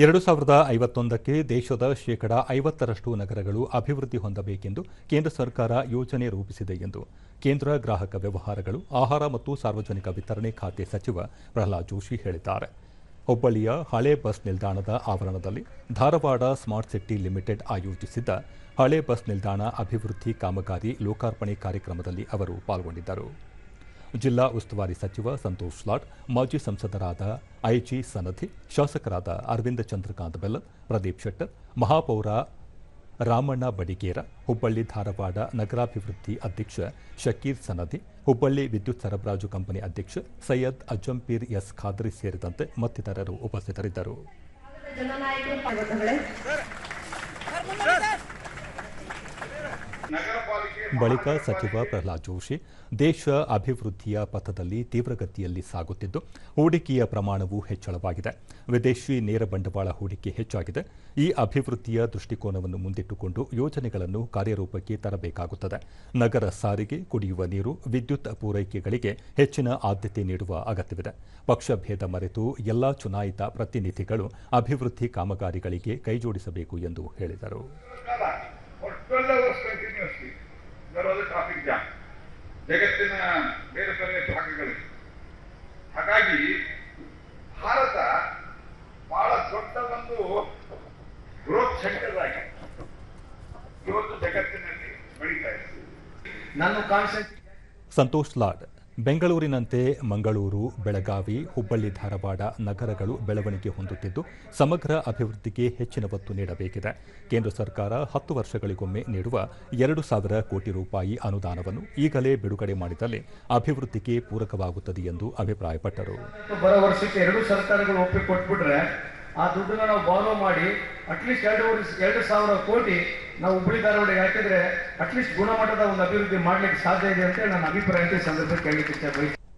ಎರಡು ಸಾವಿರದ ಐವತ್ತೊಂದಕ್ಕೆ ದೇಶದ ಶೇಕಡ ಐವತ್ತರಷ್ಟು ನಗರಗಳು ಅಭಿವೃದ್ಧಿ ಹೊಂದಬೇಕೆಂದು ಕೇಂದ್ರ ಸರ್ಕಾರ ಯೋಜನೆ ರೂಪಿಸಿದೆ ಎಂದು ಕೇಂದ್ರ ಗ್ರಾಹಕ ವ್ಯವಹಾರಗಳು, ಆಹಾರ ಮತ್ತು ಸಾರ್ವಜನಿಕ ವಿತರಣೆ ಖಾತೆ ಸಚಿವ ಪ್ರಹ್ಲಾದ್ ಜೋಶಿ ಹೇಳಿದ್ದಾರೆ. ಹುಬ್ಬಳ್ಳಿಯ ಹಳೆ ಬಸ್ ನಿಲ್ದಾಣದ ಆವರಣದಲ್ಲಿ ಧಾರವಾಡ ಸ್ಮಾರ್ಟ್ ಸಿಟಿ ಲಿಮಿಟೆಡ್ ಆಯೋಜಿಸಿದ್ದ ಹಳೆ ಬಸ್ ನಿಲ್ದಾಣ ಅಭಿವೃದ್ಧಿ ಕಾಮಗಾರಿ ಲೋಕಾರ್ಪಣೆ ಕಾರ್ಯಕ್ರಮದಲ್ಲಿ ಅವರು ಪಾಲ್ಗೊಂಡಿದ್ದರು. ಜಿಲ್ಲಾ ಉಸ್ತುವಾರಿ ಸಚಿವ ಸಂತೋಷ್ ಲಾಡ್, ಮಾಜಿ ಸಂಸದರಾದ ಐಜಿ ಸನಧಿ, ಶಾಸಕರಾದ ಅರವಿಂದ ಚಂದ್ರಕಾಂತ್ ಬೆಲ್ಲ ಪ್ರದೀಪ್ ಶೆಟ್ಟರ್, ಮಹಾಪೌರ ರಾಮಣ್ಣ ಬಡಿಗೇರ, ಹುಬ್ಬಳ್ಳಿ ಧಾರವಾಡ ನಗರಾಭಿವೃದ್ಧಿ ಅಧ್ಯಕ್ಷ ಶಕೀರ್ ಸನಧಿ, ಹುಬ್ಬಳ್ಳಿ ವಿದ್ಯುತ್ ಸರಬರಾಜು ಕಂಪನಿ ಅಧ್ಯಕ್ಷ ಸೈಯದ್ ಅಜಂಪೀರ್ ಎಸ್ ಖಾದ್ರಿ ಸೇರಿದಂತೆ ಮತ್ತಿತರರು ಉಪಸ್ಥಿತರಿದ್ದರು. ಬಳಿಕ ಸಚಿವ ಪ್ರಹ್ಲಾದ್ ಜೋಶಿ ದೇಶ ಅಭಿವೃದ್ಧಿಯ ಪಥದಲ್ಲಿ ತೀವ್ರಗತಿಯಲ್ಲಿ ಸಾಗುತ್ತಿದ್ದು, ಹೂಡಿಕೆಯ ಪ್ರಮಾಣವೂ ಹೆಚ್ಚಳವಾಗಿದೆ. ವಿದೇಶಿ ನೇರ ಬಂಡವಾಳ ಹೂಡಿಕೆ ಹೆಚ್ಚಾಗಿದೆ. ಈ ಅಭಿವೃದ್ಧಿಯ ದೃಷ್ಟಿಕೋನವನ್ನು ಮುಂದಿಟ್ಟುಕೊಂಡು ಯೋಜನೆಗಳನ್ನು ಕಾರ್ಯರೂಪಕ್ಕೆ ತರಬೇಕಾಗುತ್ತದೆ. ನಗರ ಸಾರಿಗೆ, ಕುಡಿಯುವ ನೀರು, ವಿದ್ಯುತ್ ಪೂರೈಕೆಗಳಿಗೆ ಹೆಚ್ಚಿನ ಆದ್ಯತೆ ನೀಡುವ ಅಗತ್ಯವಿದೆ. ಪಕ್ಷಭೇದ ಮರೆತು ಎಲ್ಲಾ ಚುನಾಯಿತ ಪ್ರತಿನಿಧಿಗಳು ಅಭಿವೃದ್ಧಿ ಕಾಮಗಾರಿಗಳಿಗೆ ಕೈಜೋಡಿಸಬೇಕು ಎಂದು ಹೇಳಿದರು. ಜಾಮ್ ಜಗತ್ತಿನ ಬೇರೆ ಬೇರೆ ಭಾಗಗಳು. ಹಾಗಾಗಿ ಭಾರತ ಬಹಳ ದೊಡ್ಡ ಒಂದು ಗ್ರೋತ್ ಸೆಂಟರ್ ಆಗಿ ಇವತ್ತು ಜಗತ್ತಿನಲ್ಲಿ ಬೆಳೀತಾ ಇದೆ. ನಾನು ಕಾನ್ಸೆಪ್ಟ್ ಸಂತೋಷ್ ಲಾಡ್. ಬೆಂಗಳೂರಿನಂತೆ ಮಂಗಳೂರು, ಬೆಳಗಾವಿ, ಹುಬ್ಬಳ್ಳಿ, ಧಾರವಾಡ ನಗರಗಳು ಬೆಳವಣಿಗೆ ಹೊಂದುತ್ತಿದ್ದು, ಸಮಗ್ರ ಅಭಿವೃದ್ಧಿಗೆ ಹೆಚ್ಚಿನ ಒತ್ತು ನೀಡಬೇಕಿದೆ. ಕೇಂದ್ರ ಸರ್ಕಾರ ಹತ್ತು ವರ್ಷಗಳಿಗೊಮ್ಮೆ ನೀಡುವ ಎರಡು ಸಾವಿರ ಕೋಟಿ ರೂಪಾಯಿ ಅನುದಾನವನ್ನು ಈಗಲೇ ಬಿಡುಗಡೆ ಮಾಡಿದಲ್ಲಿ ಅಭಿವೃದ್ಧಿಗೆ ಪೂರಕವಾಗುತ್ತದೆ ಎಂದು ಅಭಿಪ್ರಾಯಪಟ್ಟರು. ಆ ದುಡ್ಡನ್ನ ನಾವು ಬಾರೋ ಮಾಡಿ ಅಟ್ಲೀಸ್ಟ್ ಎರಡು ವರ್ಷ ಎರಡು ಸಾವಿರ ಕೋಟಿ ನಾವು ಹುಬ್ಬಳ್ಳಿ ಧಾರವಾಡಿಗೆ ಹಾಕಿದ್ರೆ ಅಟ್ಲೀಸ್ಟ್ ಗುಣಮಟ್ಟದ ಒಂದು ಅಭಿವೃದ್ಧಿ ಮಾಡ್ಲಿಕ್ಕೆ ಸಾಧ್ಯ ಇದೆ ಅಂತ ನನ್ನ ಅಭಿಪ್ರಾಯ ಕೇಳಲಿಕ್ಕೆ ಇಷ್ಟ ಬಯಸ್ತೀನಿ